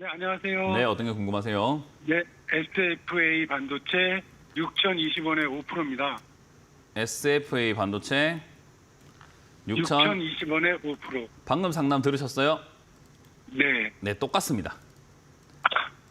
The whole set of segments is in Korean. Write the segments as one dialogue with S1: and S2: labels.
S1: 네, 안녕하세요.
S2: 네, 어떤 게 궁금하세요?
S1: 네, SFA 반도체 6,020원에 5%입니다.
S2: SFA 반도체 6천
S1: 6,020원에 5%.
S2: 방금 상담 들으셨어요?
S1: 네,
S2: 네, 똑같습니다.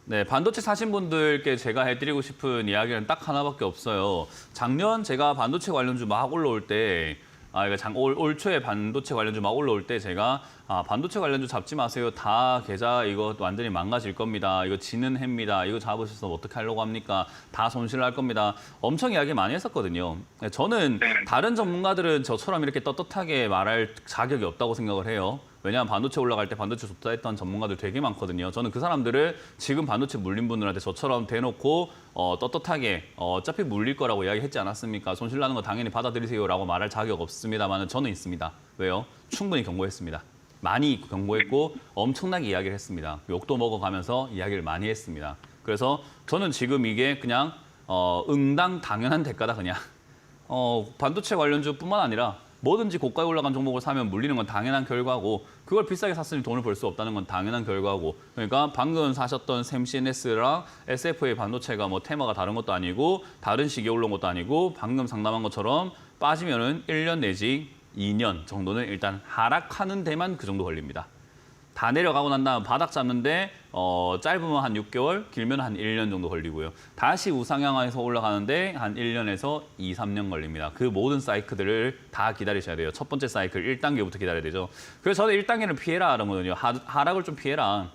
S2: 네, 반도체 사신 분들께 제가 해드리고 싶은 이야기는 딱 하나밖에 없어요. 작년 제가 반도체 관련주 막 올라올 때, 아, 이거 장, 올, 올 초에 반도체 관련주 막 올라올 때 제가, 아, 반도체 관련주 잡지 마세요. 다 계좌 이거 완전히 망가질 겁니다. 이거 지는 해입니다. 이거 잡으셔서 어떻게 하려고 합니까? 다 손실 날 겁니다. 엄청 이야기 많이 했었거든요. 네, 저는 다른 전문가들은 저처럼 이렇게 떳떳하게 말할 자격이 없다고 생각을 해요. 왜냐하면 반도체 올라갈 때 반도체 좋다 했던 전문가들 되게 많거든요. 저는 그 사람들을 지금 반도체 물린 분들한테 저처럼 대놓고 어, 떳떳하게 어, 어차피 물릴 거라고 이야기했지 않았습니까? 손실 나는 거 당연히 받아들이세요라고 말할 자격 없습니다만 저는 있습니다. 왜요? 충분히 경고했습니다. 많이 경고했고 엄청나게 이야기를 했습니다. 욕도 먹어가면서 이야기를 많이 했습니다. 그래서 저는 지금 이게 그냥 어, 응당 당연한 대가다 그냥 어, 반도체 관련주뿐만 아니라 뭐든지 고가에 올라간 종목을 사면 물리는 건 당연한 결과고 그걸 비싸게 샀으니 돈을 벌 수 없다는 건 당연한 결과고 그러니까 방금 사셨던 샘CNS랑 SFA 반도체가 뭐 테마가 다른 것도 아니고 다른 시기에 올라온 것도 아니고 방금 상담한 것처럼 빠지면은 1년 내지 2년 정도는 일단 하락하는 데만 그 정도 걸립니다. 다 내려가고 난 다음 바닥 잡는데 어, 짧으면 한 6개월, 길면 한 1년 정도 걸리고요. 다시 우상향해서 올라가는데 한 1년에서 2, 3년 걸립니다. 그 모든 사이클들을 다 기다리셔야 돼요. 첫 번째 사이클 1단계부터 기다려야 되죠. 그래서 저는 1단계를 피해라 그러거든요. 하, 하락을 좀 피해라.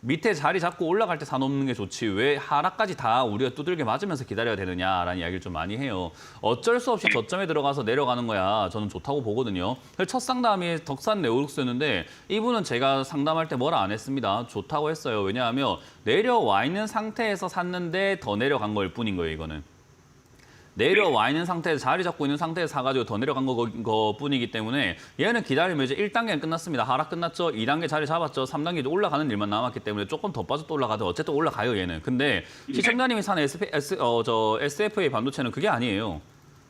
S2: 밑에 자리 잡고 올라갈 때 사놓는 게 좋지 왜 하락까지 다 우리가 두들겨 맞으면서 기다려야 되느냐라는 이야기를 좀 많이 해요. 어쩔 수 없이 저점에 들어가서 내려가는 거야 저는 좋다고 보거든요. 첫 상담이 덕산 네오룩스였는데 이분은 제가 상담할 때 뭐라 안 했습니다. 좋다고 했어요. 왜냐하면 내려와 있는 상태에서 샀는데 더 내려간 걸 뿐인 거예요 이거는. 내려와 있는 상태에서 자리 잡고 있는 상태에서 사가지고 더 내려간 거, 거 뿐이기 때문에 얘는 기다리면 이제 1단계는 끝났습니다. 하락 끝났죠. 2단계 자리 잡았죠. 3단계 이제 올라가는 일만 남았기 때문에 조금 더 빠져 또 올라가도 어쨌든 올라가요 얘는. 근데 시청자님이 사는 SP, S, 어, 저 SFA 반도체는 그게 아니에요.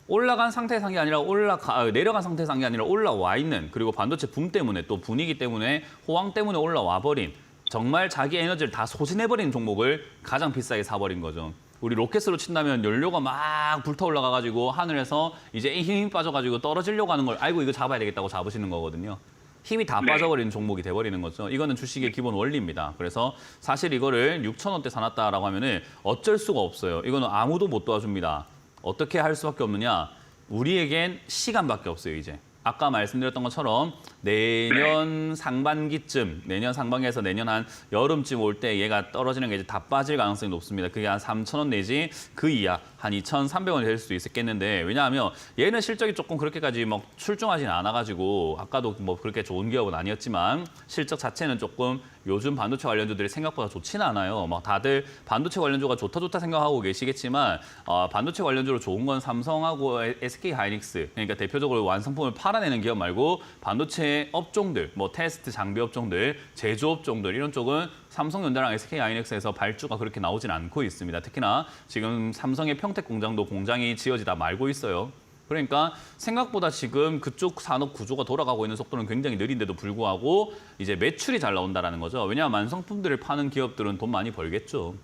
S2: 올라간 게 아니라 올라가 아, 내려간 게 아니라 올라와 있는 그리고 반도체 붐 때문에 또 분위기 때문에 호황 때문에 올라와 버린 정말 자기 에너지를 다 소진해 버린 종목을 가장 비싸게 사 버린 거죠. 우리 로켓으로 친다면 연료가 막 불타 올라가가지고 하늘에서 이제 힘이 빠져가지고 떨어지려고 하는 걸 알고 이거 잡아야 되겠다고 잡으시는 거거든요. 힘이 다
S1: 네.
S2: 빠져버리는 종목이 돼버리는 거죠. 이거는 주식의 기본 원리입니다. 그래서 사실 이거를 6천 원대 사놨다라고 하면은 어쩔 수가 없어요. 이거는 아무도 못 도와줍니다. 어떻게 할 수밖에 없느냐? 우리에겐 시간밖에 없어요. 이제 아까 말씀드렸던 것처럼 내년 상반기쯤, 내년 상반기에서 내년 한 여름쯤 올 때 얘가 떨어지는 게 이제 다 빠질 가능성이 높습니다. 그게 한 3천 원 내지 그 이하 한 2,300원이 될 수도 있겠는데 왜냐하면 얘는 실적이 조금 그렇게까지 막 출중하진 않아가지고 아까도 뭐 그렇게 좋은 기업은 아니었지만 실적 자체는 조금 요즘 반도체 관련주들이 생각보다 좋지는 않아요. 막 다들 반도체 관련주가 좋다 좋다 생각하고 계시겠지만 어, 반도체 관련주로 좋은 건 삼성하고 SK 하이닉스 그러니까 대표적으로 완성품을 팔아내는 기업 말고 반도체 업종들, 뭐 테스트 장비 업종들, 제조 업종들 이런 쪽은 삼성전자랑 SK 하이닉스에서 발주가 그렇게 나오진 않고 있습니다. 특히나 지금 삼성의 평택 공장도 공장이 지어지다 말고 있어요. 그러니까 생각보다 지금 그쪽 산업 구조가 돌아가고 있는 속도는 굉장히 느린데도 불구하고 이제 매출이 잘 나온다라는 거죠. 왜냐하면 완성품들을 파는 기업들은 돈 많이 벌겠죠.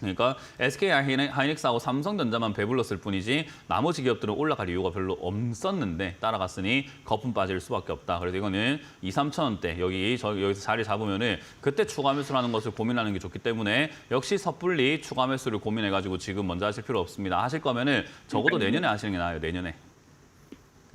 S2: 그러니까 SK 하이닉스하고 삼성전자만 배불렀을 뿐이지 나머지 기업들은 올라갈 이유가 별로 없었는데 따라갔으니 거품 빠질 수밖에 없다. 그래서 이거는 2, 3천 원대 여기 저 여기서 자리 잡으면은 그때 추가 매수라는 것을 고민하는 게 좋기 때문에 역시 섣불리 추가 매수를 고민해 가지고 지금 먼저 하실 필요 없습니다. 하실 거면은 적어도 내년에 하시는 게 나아요. 내년에.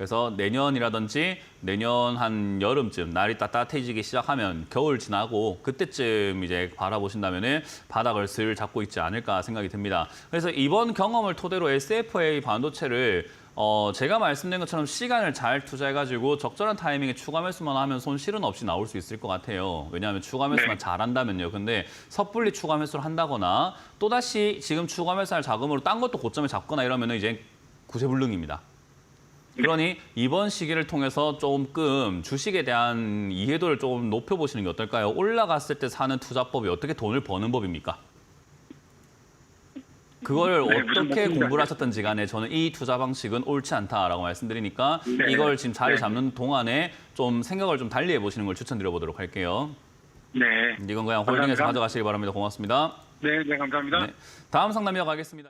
S2: 그래서 내년이라든지 내년 한 여름쯤 날이 따뜻해지기 시작하면 겨울 지나고 그때쯤 이제 바라보신다면은 바닥을 슬 잡고 있지 않을까 생각이 듭니다. 그래서 이번 경험을 토대로 SFA 반도체를 어 제가 말씀드린 것처럼 시간을 잘 투자해가지고 적절한 타이밍에 추가 매수만 하면 손실은 없이 나올 수 있을 것 같아요. 왜냐하면 추가 매수만 잘한다면요. 근데 섣불리 추가 매수를 한다거나 또다시 지금 추가 매수할 자금으로 딴 것도 고점에 잡거나 이러면은 이제 구세불능입니다. 그러니 이번 시기를 통해서 조금 주식에 대한 이해도를 조금 높여보시는 게 어떨까요? 올라갔을 때 사는 투자법이 어떻게 돈을 버는 법입니까? 그걸
S1: 네,
S2: 어떻게 공부를 하셨던지 간에 저는 이 투자 방식은 옳지 않다라고 말씀드리니까
S1: 네.
S2: 이걸 지금 자리
S1: 네.
S2: 잡는 동안에 좀 생각을 좀 달리 해보시는 걸 추천드려 보도록 할게요.
S1: 네.
S2: 이건 그냥 홀딩해서
S1: 감사합니다.
S2: 가져가시기 바랍니다. 고맙습니다.
S1: 네, 네, 감사합니다.
S2: 네. 다음 상담 이어 가겠습니다.